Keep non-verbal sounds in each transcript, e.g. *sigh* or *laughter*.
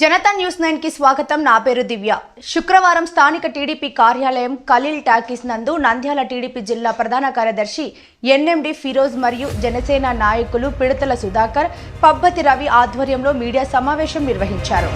Janata news నైన్కి స్వాగతం. నా పేరు దివ్య. శుక్రవారం స్థానిక టీడీపీ కార్యాలయం ఖలీల్ టాకీస్ నందు నంద్యాల టీడీపీ జిల్లా ప్రధాన కార్యదర్శి ఎన్ఎండి ఫిరోజ్ మరియు జనసేన నాయకులు పిడతల సుధాకర్ పబ్బతి రవి ఆధ్వర్యంలో మీడియా సమావేశం నిర్వహించారు.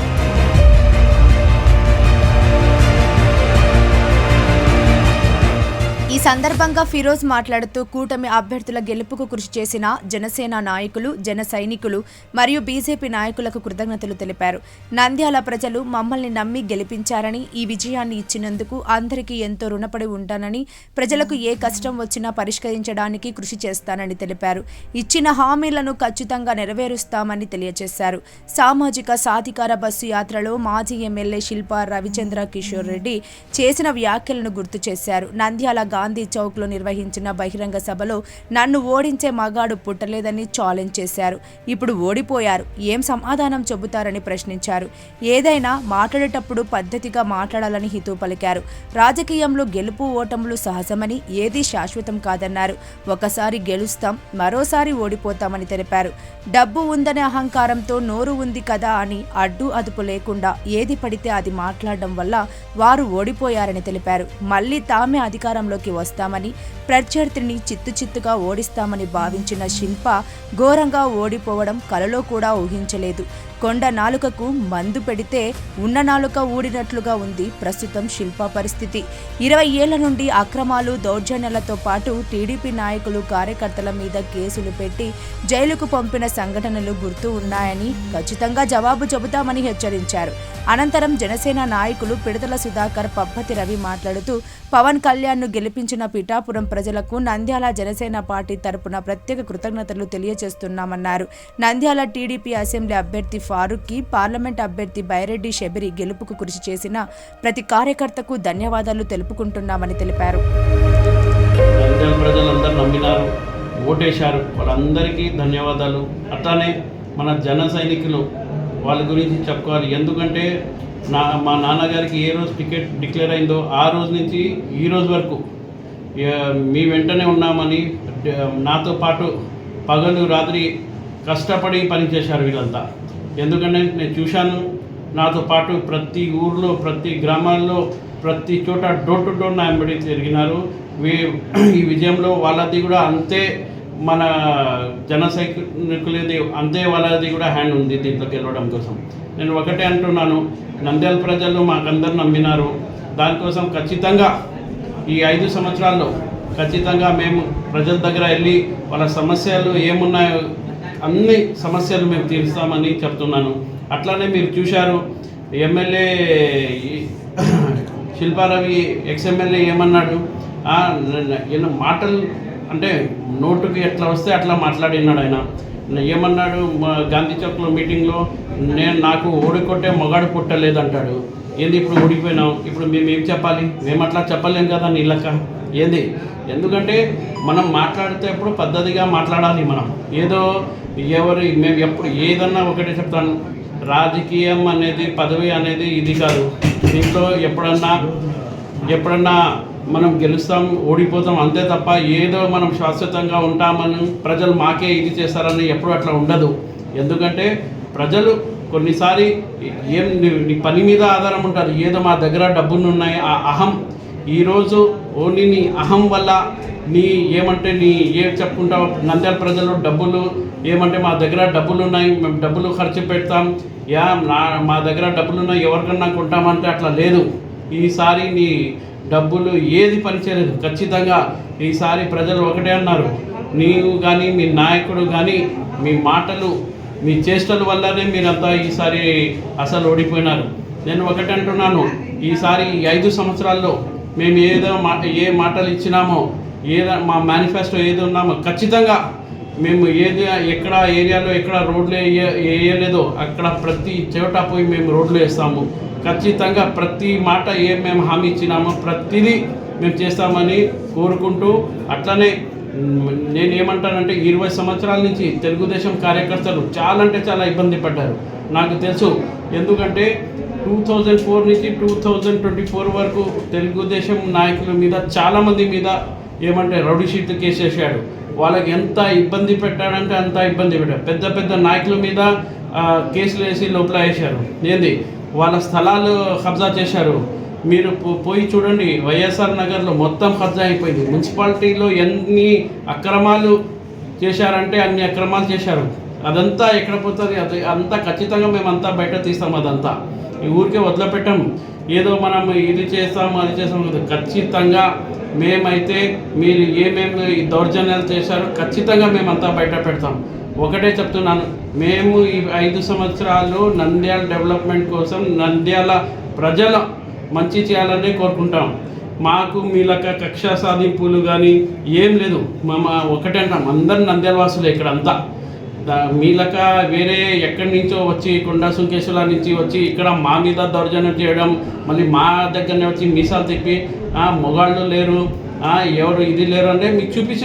సందర్భంగా ఫిరోజ్ మాట్లాడుతూ కూటమి అభ్యర్థుల గెలుపుకు కృషి చేసిన జనసేన నాయకులు జన సైనికులు మరియు బీజేపీ నాయకులకు కృతజ్ఞతలు తెలిపారు. నంద్యాల ప్రజలు మమ్మల్ని నమ్మి గెలిపించారని ఈ విజయాన్ని ఇచ్చినందుకు అందరికీ ఎంతో రుణపడి ఉంటానని ప్రజలకు ఏ కష్టం వచ్చినా పరిష్కరించడానికి కృషి చేస్తానని తెలిపారు. ఇచ్చిన హామీలను ఖచ్చితంగా నెరవేరుస్తామని తెలియజేశారు. సామాజిక సాధికార బస్సు యాత్రలో మాజీ ఎమ్మెల్యే శిల్పా రవిచంద్ర కిషోర్ రెడ్డి చేసిన వ్యాఖ్యలను గుర్తు చేశారు. నంద్యాల గాంధీ చౌక్లో నిర్వహించిన బహిరంగ సభలో నన్ను ఓడించే మగాడు పుట్టలేదని ఛాలెంజ్ చేశారు. ఇప్పుడు ఓడిపోయారు. ఏం సమాధానం చెబుతారని ప్రశ్నించారు. ఏదైనా మాట్లాడేటప్పుడు పద్ధతిగా మాట్లాడాలని హితు పలికారు. రాజకీయంలో గెలుపు ఓటములు సహజమని ఏదీ శాశ్వతం కాదన్నారు. ఒకసారి గెలుస్తాం మరోసారి ఓడిపోతామని తెలిపారు. డబ్బు ఉందనే అహంకారంతో నోరు ఉంది కదా అని అడ్డు అదుపు లేకుండా ఏది పడితే అది మాట్లాడడం వల్ల వారు ఓడిపోయారని తెలిపారు. మళ్ళీ తామే అధికారంలోకి వస్తామని ప్రత్యర్థిని చిత్తు చిత్తుగా ఓడిస్తామని భావించిన శిల్ప ఘోరంగా ఓడిపోవడం కలలో కూడా ఊహించలేదు. కొండ నాలుకకు మందు పెడితే ఉన్న నాలుక ఊడినట్లుగా ఉంది ప్రస్తుతం శిల్ప పరిస్థితి. ఇరవై ఏళ్ళ నుండి అక్రమాలు దౌర్జన్యాలతో పాటు టీడీపీ నాయకులు కార్యకర్తల మీద కేసులు పెట్టి జైలుకు పంపిన సంఘటనలు గుర్తు ఉన్నాయని ఖచ్చితంగా జవాబు చెబుతామని హెచ్చరించారు. అనంతరం జనసేన నాయకులు పిడతల సుధాకర్ పబ్బతి రవి మాట్లాడుతూ పవన్ కళ్యాణ్ను గెలిపించిన పిఠాపురం ప్రజలకు నంద్యాల జనసేన పార్టీ తరపున ప్రత్యేక కృతజ్ఞతలు తెలియజేస్తున్నామన్నారు. నంద్యాల టీడీపీ అసెంబ్లీ అభ్యర్థి ఫారూక్కి పార్లమెంట్ అభ్యర్థి బైరెడ్డి షబిరి గెలుపుకు కృషి చేసిన ప్రతి కార్యకర్తకు ధన్యవాదాలు తెలుపుకుంటున్నామని తెలిపారు. ప్రజలందరూ నమ్మినారు ఓటేశారు. వాళ్ళందరికీ ధన్యవాదాలు. అట్లానే మన జన సైనికులు వాళ్ళ గురించి చెప్పుకోవాలి. ఎందుకంటే నా మా నాన్నగారికి ఏ రోజు టికెట్ డిక్లేర్ అయిందో ఆ రోజు నుంచి ఈ రోజు వరకు మీ వెంటనే ఉన్నామని నాతో పాటు పగలు రాత్రి కష్టపడి పనిచేశారు వీళ్ళంతా. ఎందుకంటే నేను చూశాను. నాతో పాటు ప్రతి ఊర్లో ప్రతి గ్రామాల్లో ప్రతి చోట డోర్ టు డోర్ నా ఎంబడి తిరిగినారు ఈ విజయంలో వాళ్ళది కూడా అంతే మన జన సైనికులది అంతే వాళ్ళది కూడా హ్యాండ్ ఉంది దీంట్లోకి వెళ్ళడం కోసం. నేను ఒకటే అంటున్నాను. నంద్యాల ప్రజలు మాకందరు నమ్మినారు. దానికోసం ఖచ్చితంగా ఈ ఐదు సంవత్సరాల్లో ఖచ్చితంగా మేము ప్రజల దగ్గర వెళ్ళి వాళ్ళ సమస్యలు ఏమున్నాయో అన్ని సమస్యలు మేము తీరుస్తామని చెప్తున్నాను. అట్లానే మీరు చూశారు ఎమ్మెల్యే ఈ- *clears throat* శిల్పారవి ఎక్స్ఎమ్మెల్యే ఏమన్నాడు? మాటలు అంటే నోటుకి ఎట్లా వస్తే అట్లా మాట్లాడినాడు ఆయన. ఏమన్నాడు? మా గాంధీ చౌక్లో మీటింగ్లో నేను నాకు ఓడికొట్టే మొగాడు పుట్టలేదంటాడు. ఏంది ఇప్పుడు ఓడిపోయినాం ఇప్పుడు మేము ఏం చెప్పాలి? మేము అట్లా చెప్పలేం కదా నీళ్ళక ఏంది? ఎందుకంటే మనం మాట్లాడితే పద్ధతిగా మాట్లాడాలి మనం. ఏదో ఎవరు మేము ఎప్పుడు ఏదన్నా ఒకటే చెప్తాను. రాజకీయం అనేది పదవి అనేది ఇది కాదు. దీంట్లో ఎప్పుడన్నా ఎప్పుడన్నా మనం గెలుస్తాం ఓడిపోతాం అంతే తప్ప ఏదో మనం శాశ్వతంగా ఉంటామని ప్రజలు మాకే ఇది చేస్తారని ఎప్పుడు అట్లా ఉండదు. ఎందుకంటే ప్రజలు కొన్నిసారి ఏం నీ- నీ పని మీద ఆధారం ఉంటారు. ఏదో మా దగ్గర డబ్బులు ఉన్నాయి ఆ అహం. ఈరోజు ఓన్లీ నీ అహం వల్ల నీ ఏమంటే నీ ఏం చెప్పుకుంటావు నంద్యాల ప్రజలు డబ్బులు ఏమంటే మా దగ్గర డబ్బులు ఉన్నాయి మేము డబ్బులు ఖర్చు పెడతాం. యా నా మా దగ్గర డబ్బులు ఉన్నాయి ఎవరికన్నా కొంటామంటే అట్లా లేదు. ఈసారి నీ డబ్బులు ఏది పనిచేయలేదు. ఖచ్చితంగా ఈసారి ప్రజలు ఒకటే అన్నారు. నీవు కానీ మీ నాయకుడు కానీ మీ మాటలు మీ చేష్టల వల్లనే మీరంతా ఈసారి అసలు ఓడిపోయినారు. నేను ఒకటి అంటున్నాను. ఈసారి ఐదు సంవత్సరాల్లో మేము ఏదో మా ఏ మాటలు ఇచ్చినామో ఏదో మా మేనిఫెస్టో ఏది ఉన్నామో ఖచ్చితంగా మేము ఏది ఎక్కడ ఏరియాలో ఎక్కడ రోడ్లు వేయ- వేయలేదో అక్కడ ప్రతి చోట పోయి మేము రోడ్లు వేస్తాము. ఖచ్చితంగా ప్రతి మాట ఏం మేము హామీ ఇచ్చినామో ప్రతిదీ మేము చేస్తామని కోరుకుంటూ అట్లనే నేను ఏమంటానంటే ఇరవై సంవత్సరాల నుంచి తెలుగుదేశం కార్యకర్తలు చాలా అంటే చాలా ఇబ్బంది పడ్డారు. నాకు తెలుసు. ఎందుకంటే టూ థౌజండ్ ఫోర్ నుంచి టూ థౌజండ్ ట్వంటీ ఫోర్ వరకు తెలుగుదేశం నాయకుల మీద చాలామంది మీద ఏమంటే రౌడీ షీట్ కేసు వేసాడు వాళ్ళకి ఎంత ఇబ్బంది పెట్టాడంటే అంత ఇబ్బంది పెట్టాడు. పెద్ద పెద్ద నాయకుల మీద కేసులు వేసి లోపల వేశారు. ఏంది? వాళ్ళ స్థలాలు కబ్జా చేశారు. మీరు పో- పోయి చూడండి వైఎస్ఆర్ నగర్లో మొత్తం కబ్జా అయిపోయింది. మున్సిపాలిటీలో ఎన్ని అక్రమాలు చేశారంటే అన్ని అక్రమాలు చేశారు. అదంతా ఎక్కడ పోతుంది? అది అంతా ఖచ్చితంగా మేమంతా బయట తీస్తాం అదంతా. ఈ ఊరికే వదిలిపెట్టాం. ఏదో మనం ఇది చేస్తాం అది చేస్తాం. ఖచ్చితంగా మేమైతే మీరు ఏమేమి ఈ దౌర్జన్యాలు చేశారో ఖచ్చితంగా మేమంతా బయట పెడతాం. ఒకటే చెప్తున్నాను మేము ఈ ఐదు సంవత్సరాలు నంద్యాల డెవలప్మెంట్ కోసం నంద్యాల ప్రజల మంచి చేయాలని కోరుకుంటాం. మాకు మీలక కక్ష సాధింపులు కానీ ఏం లేదు. మా ఒకటే అంటాం అందరు నంద్యాల వాసులే ఇక్కడ అంతా మీలక వేరే ఎక్కడి నుంచో వచ్చి కొండా సుంకేశ్వర నుంచి వచ్చి ఇక్కడ మా మీద దౌర్జన్యం చేయడం మళ్ళీ మా దగ్గరనే వచ్చి మీసాలు తిప్పి మొగాళ్ళు లేరు ఎవరు ఇది లేరు అంటే మీకు చూపించి